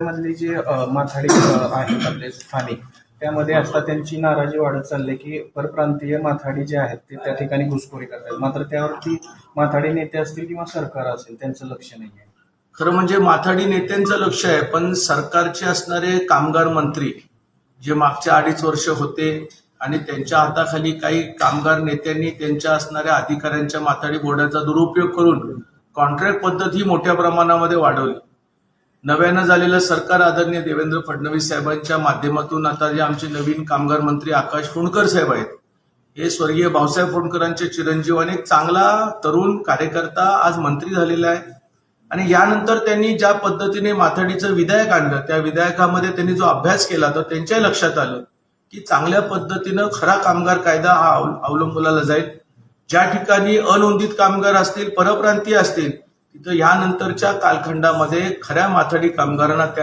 मधली जी माथाडी आहेत आपले स्थानिक त्यामध्ये आता त्यांची नाराजी वाढत चालली की परप्रांतीय माथाडी जे आहेत ते त्या ठिकाणी घुसखोरी करतात. मात्र त्यावरती माथाडी नेते असतील किंवा सरकार असेल त्यांचं लक्ष नाही आहे. खरं म्हणजे माथाडी नेत्यांचं लक्ष आहे पण सरकारचे असणारे कामगार मंत्री जे मागच्या अडीच वर्ष होते आणि त्यांच्या हाताखाली काही कामगार नेत्यांनी त्यांच्या असणाऱ्या अधिकाऱ्यांच्या माथाडी बोर्डाचा दुरुपयोग करून कॉन्ट्रॅक्ट पद्धत ही मोठ्या प्रमाणामध्ये वाढवली. नव्यानं झालेलं सरकार आदरणीय देवेंद्र फडणवीस साहेबांच्या माध्यमातून आता जे आमचे नवीन कामगार मंत्री आकाश फोंडकर साहेब आहेत हे स्वर्गीय भाऊसाहेब फोंडकरांचे चिरंजीव आणि चांगला तरुण कार्यकर्ता आज मंत्री झालेला आहे. आणि यानंतर त्यांनी ज्या पद्धतीने माथाडीचं विधेयक आणलं त्या विधेयकामध्ये त्यांनी जो अभ्यास केला तर त्यांच्याही लक्षात आलं की चांगल्या पद्धतीनं खरा कामगार कायदा हा अवलंबला जाईल. ज्या ठिकाणी अनोंदित कामगार असतील परप्रांतीय असतील तिथं यानंतरच्या कालखंडामध्ये खऱ्या माथाडी कामगारांना त्या